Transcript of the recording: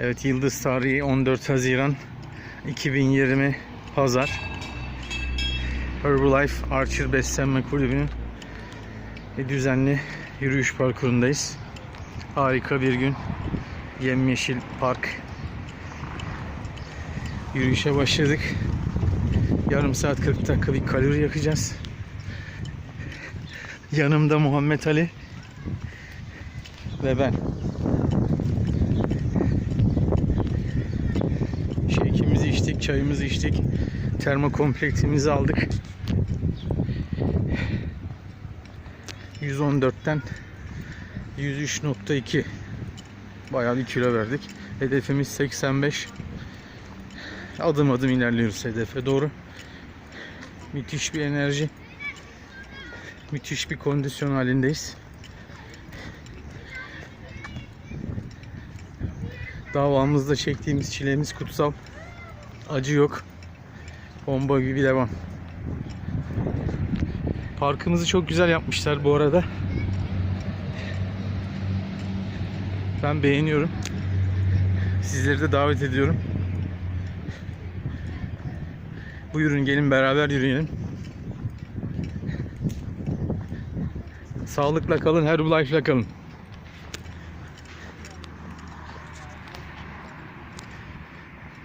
Evet Yıldız tarihi 14 Haziran 2020 Pazar. Herbalife Archer Beslenme Kulübü'nün düzenli yürüyüş parkurundayız. Harika bir gün. Yemyeşil park. Yürüyüşe başladık. Yarım saat 40 dakika bir kalori yakacağız. Yanımda Muhammed Ali ve ben. Şekimizi içtik, çayımızı içtik. Termokompleksimizi aldık. 114'ten 103.2 bayağı bir kilo verdik. Hedefimiz 85. Adım adım ilerliyoruz hedefe doğru. Müthiş bir enerji. Müthiş bir kondisyon halindeyiz. Davamızda çektiğimiz çilemiz kutsal. Acı yok. Bomba gibi devam. Parkımızı çok güzel yapmışlar bu arada. Ben beğeniyorum. Sizleri de davet ediyorum. Buyurun gelin beraber yürüyelim. Sağlıkla kalın, Herbalife'la kalın.